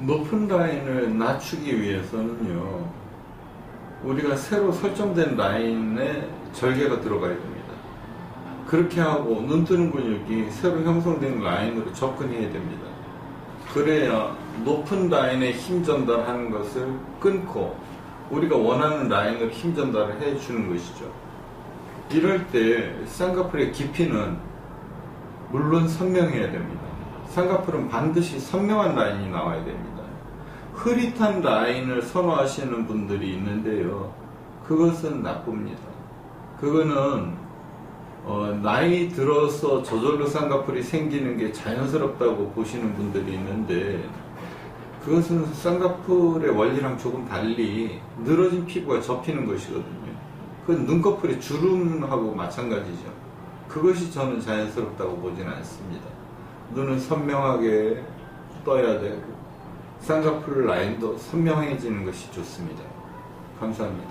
높은 라인을 낮추기 위해서는요, 우리가 새로 설정된 라인에 절개가 들어가야 됩니다. 그렇게 하고 눈 뜨는 근육이 새로 형성된 라인으로 접근해야 됩니다. 그래야 높은 라인에 힘 전달하는 것을 끊고 우리가 원하는 라인으로 힘 전달을 해 주는 것이죠. 이럴 때 쌍꺼풀의 깊이는 물론 선명해야 됩니다. 쌍꺼풀은 반드시 선명한 라인이 나와야 됩니다. 흐릿한 라인을 선호하시는 분들이 있는데요. 그것은 나쁩니다. 그거는 어, 나이 들어서 저절로 쌍꺼풀이 생기는 게 자연스럽다고 보시는 분들이 있는데 그것은 쌍꺼풀의 원리랑 조금 달리 늘어진 피부가 접히는 것이거든요. 그건 눈꺼풀의 주름하고 마찬가지죠. 그것이 저는 자연스럽다고 보진 않습니다. 눈은 선명하게 떠야 되고 쌍꺼풀 라인도 선명해지는 것이 좋습니다. 감사합니다.